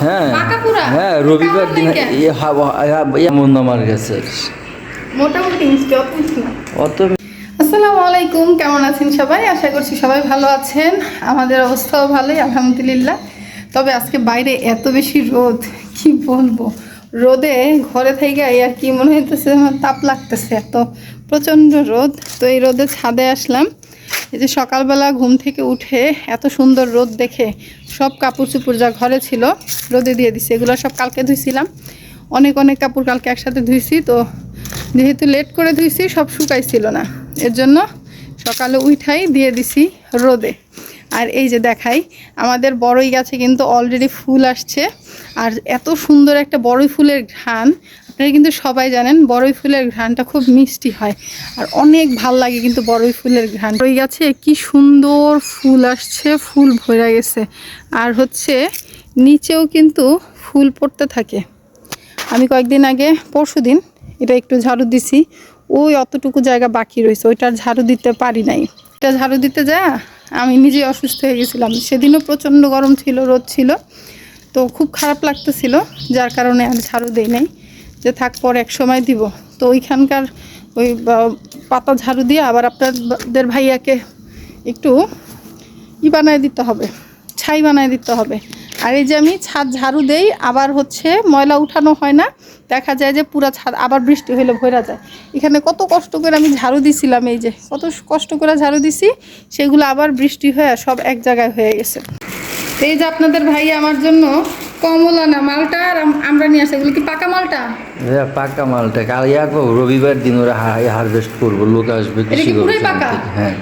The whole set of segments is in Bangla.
হ্যাঁ। হ্যাঁ রবিবার দিন? ইয়ে ইয়া- ইয়া মন আমার কাছে মোটামুটি অত আসসালামু আলাইকুম কেমন আছেন সবাই? আশা করছি সবাই ভালো আছেন। আমাদের অবস্থাও ভালোই আলহামদুলিল্লাহ। তবে আজকে বাইরে এত বেশি রোদ কি বলব? রোদে ঘরে থেকে আর কি মনে হইতেছে তাপ লাগতেছে এত প্রচণ্ড রোদ। তো এই রোদে ছাদে আসলাম। এই যে সকালবেলা ঘুম থেকে উঠে এত সুন্দর রোদ দেখে সব কাপড় চুপড় যা ঘরে ছিল, রোদে দিয়ে দিছি। এগুলো সব কালকে ধুইছিলাম। অনেক অনেক কাপড় কালকে একসাথে ধুইছি, তো যেহেতু লেট করে ধুইছি, সব শুকাইছিল না। এর জন্য সকালে উঠাই দিয়ে দিছি রোদে। আর এই যে দেখাই, আমাদের বড়ই গাছে কিন্তু অলরেডি ফুল আসছে। আর এত সুন্দর একটা বড়ই ফুলের ঘ্রাণ আপনারা কিন্তু সবাই জানেন বড়ই ফুলের ঘ্রাণটা খুব মিষ্টি হয়। আর অনেক ভালো লাগে কিন্তু বড়ই ফুলের ঘ্রাণ। বড়ই গাছে কি সুন্দর ফুল আসছে, ফুল ভরে গেছে। আর হচ্ছে নিচেও কিন্তু ফুল পড়তে থাকে। আমি কয়েকদিন আগে পরশু দিন এটা একটু ঝাড়ু দিছি, ওই অতটুকু জায়গা বাকি রয়েছে ওইটার ঝাড়ু দিতে পারি নাই। এটা ঝাড়ু দিতে যা, আমি নিজে অসুস্থ হয়ে গেছিলাম। সেদিনও প্রচণ্ড গরম ছিল, রোদ ছিল, তো খুব খারাপ লাগতেছিল, যার কারণে আর ঝাড়ু দেই নাই। যে থাক, পর এক সময় দিব। তো ওইখানকার ওই পাতা ঝাড়ু দিয়ে আবার আপনাদের ভাইয়াকে একটু ই বানায় দিতে হবে, ছাই বানায় দিতে হবে। আর এই যে আমি ছাদ ঝাড়ু দেই, আবার হচ্ছে ময়লা উঠানো হয় না, দেখা যায় যে পুরা ছাদ, আবার বৃষ্টি হইলে ভরা যায়। এখানে কত কষ্ট করে আমি ঝাড়ু দিছিলাম এই যে, কত কষ্ট করে ঝাড়ু দিছি, সেগুলো আবার বৃষ্টি হয়ে সব এক জায়গায় হয়ে গেছে। এই যে আপনাদের ভাই আমার জন্য কমলা না মালটা আর আমরা নিয়ে আসি। এগুলো কি পাকা মালটা? ইয়া পাকা মালটা। কাল করব, রবিবার দিন ওরা হারভেস্ট করব লোক আসবে কৃষি পাকা? হ্যাঁ।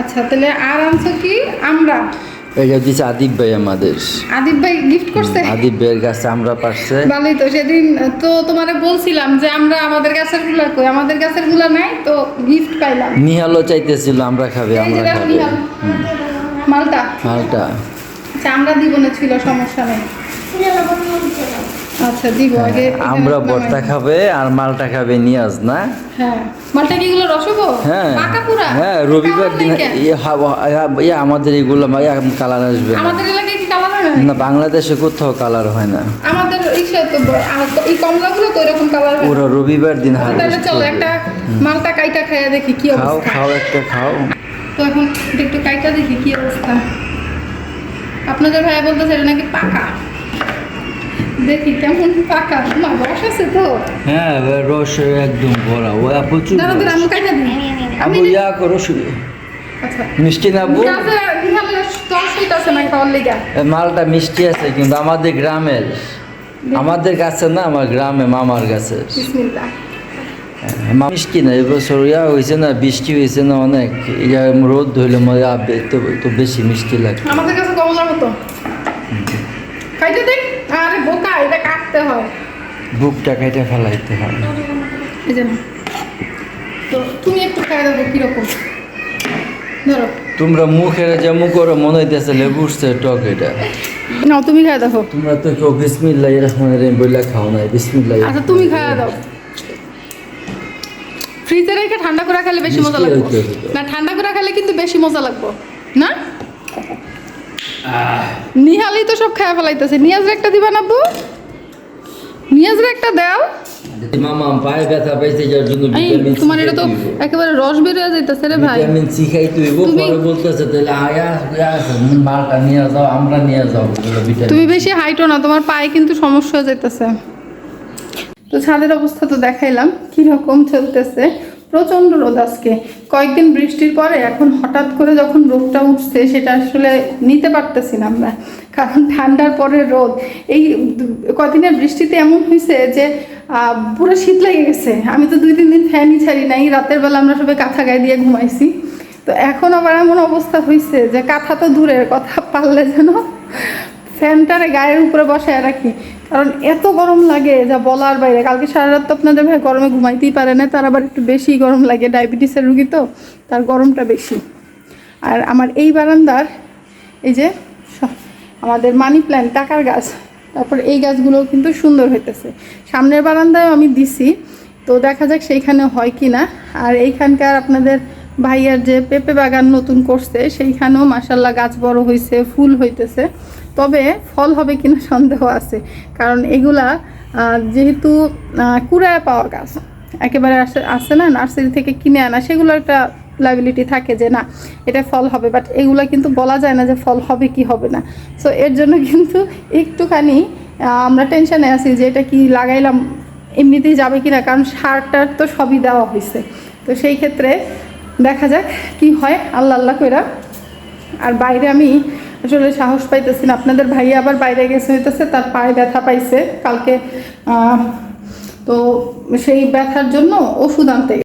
আচ্ছা তাহলে আর আনছো কি? আমরা? এটা দিচ্ছে আদিব ভাই আমাদের। আদিব ভাই গিফট করছে? আদিব ভাইয়ের কাছে আমরা পারছে। ভালোই তো সেদিন তো তোমারে বলছিলাম যে আমরা আমাদের গাছেরগুলা কই? আমাদের গাছেরগুলা নাই তো গিফট পাইলাম। নিহালও চাইতেছিল আমরা খাবে আমরা খাবে। মালটা? মালটা। আচ্ছা আমরা দিব না ছিল সমস্যা নেই। আচ্ছা দিব আগে আমরা। বর্তা খাবে আর মালটা খাবে নিয়াজ না? হ্যাঁ মালটা কি এগুলো রসগো? হ্যাঁ পাকা পুরা? হ্যাঁ রবিবার দিন? ইয়ে আমাদের এগুলো কালার আসবে আমাদের এলাকায় কি কালার হয়? না বাংলাদেশে কোথাও কালার হয় না। আমাদের এই কমলাগুলো তো এরকম কালার হয় ওরা রবিবার দিন তাহলে হারভেস্ট চলো একটা মালটা কাইটা খাইয়া দেখি কি খাও অবস্থা? খাও একটা খাও। তো এখন একটু কাইটা দেখি কি অবস্থা? আপনাদের ভাইয়া বলতেছে এটা নাকি পাকা। দেখি কেমন পাকা। রস আছে তো? হ্যাঁ রস একদম ভরা। ও প্রচুর দাঁড়া দাঁড়া আমি কাইটা দিই। আমি ইয়া করো শুধু। আচ্ছা। মিষ্টি না এ মালটা মিষ্টি আছে কিন্তু আমাদের গ্রামের। আমাদের কাছে না আমার গ্রামে মামার কাছে মা- মিষ্টি না এবছর ইয়া হয়েছে না বৃষ্টি হয়েছে না অনেক। ইয়া রোদ ধরলে আবে- তো তো বেশি মিষ্টি লাগে। আমাদের কাছে কমলার মতো। খাইতে দেখ। আরে বোকা এটা কাটতে হয়। বুকটা কেটে ফেলাইতে হয়। এই যে তো তুমি একটু খাই দেবো কীরকম। ধরো। তোমরা মুখের যেমন করো মনে হইতেছে লেবুরছে টক এটা। নাও তুমি খাই দেখো। তোমরা তো কেউ বিসমিল্লাহ রহমান রহিম বইলা খাও না বিসমিল্লাহ আচ্ছা তুমি খাইয়া দাও। ফ্রিজে রেখে ঠান্ডা করে খেলে বেশি মজা লাগবে। না ঠান্ডা করে খেলে কিন্তু বেশি মজা লাগবে। না? নিহালি তো সব খাওয়া ফেলাইতেছে। নিয়াজের একটা দিবা না বউ নিয়াজের একটা দাও? মামা পায়ে ব্যথা পাইছে যার জন্য ভিটামিন তোমার এটা তো একেবারে রস বেরিয়ে যাইতেছে রে ভাই। ভিটামিন সি পরে বলতেছে তাহলে আয়া আয়া মালটা নিয়ে যাও আমরা নিয়ে যাও ভিটামিন তুমি বেশি হাইটো না তোমার পায়ে কিন্তু সমস্যা হয়ে যাইতেছে। তো ছাদের অবস্থা তো দেখাইলাম কি রকম চলতেছে। প্রচণ্ড রোদ আজকে। কয়েকদিন বৃষ্টির পরে এখন হঠাৎ করে যখন রোদটা উঠছে, সেটা আসলে নিতে পারতেছি না আমরা। কারণ ঠান্ডার পরে রোদ। এই কদিনের বৃষ্টিতে এমন হয়েছে যে পুরো শীত লেগে গেছে। আমি তো দুই, তিন দিন ফ্যানই ছাড়ি নাই। রাতের বেলা আমরা সবাই কাঁথা গায়ে দিয়ে ঘুমাইছি। তো এখন আবার এমন অবস্থা হয়েছে যে, কাঁথা তো দূরের কথা, পারলে যেন ফ্যানটারে গায়ের উপরে বসায় রাখি। কারণ এত গরম লাগে যা বলার বাইরে। কালকে সারা রাত তো আপনাদের ভাই গরমে ঘুমাইতেই পারে না, তার আবার একটু বেশি গরম লাগে, ডায়াবেটিসের রুগী তো, তার গরমটা বেশি। আর আমার এই বারান্দার এই যে আমাদের মানি প্ল্যান্ট টাকার গাছ, তারপর এই গাছগুলোও কিন্তু সুন্দর হইতেছে। সামনের বারান্দায় আমি দিছি, তো দেখা যাক সেইখানে হয় কি না আর এইখানকার আপনাদের ভাইয়ার যে পেঁপে বাগান নতুন করছে, সেইখানেও মাসাল্লাহ গাছ বড় হয়েছে ফুল হইতেছে। তবে ফল হবে কিনা সন্দেহ আছে। কারণ এগুলা যেহেতু কুড়ায় পাওয়া গাছ, একেবারে আসে না, নার্সারি থেকে কিনে আনা, সেগুলো একটা লাইবিলিটি থাকে যে না, এটা ফল হবে বাট এগুলো কিন্তু বলা যায় না যে ফল হবে কি হবে না। সো এর জন্য কিন্তু একটুখানি আমরা টেনশানে আছি যে এটা কি লাগাইলাম, এমনিতেই যাবে কিনা, কারণ সারটার তো সবই দেওয়া হয়েছে তো সেই ক্ষেত্রে দেখা যাক কি হয়, আল্লাহ আল্লাহ কইরা। আর বাইরে আমি আসলে সাহস পাইতেছেন। আপনাদের ভাই আবার বাইরে গেছে, হইতেছে তার পায়ে ব্যথা পাইছে। কালকে তো সেই ব্যথার জন্য ওষুধ আনতে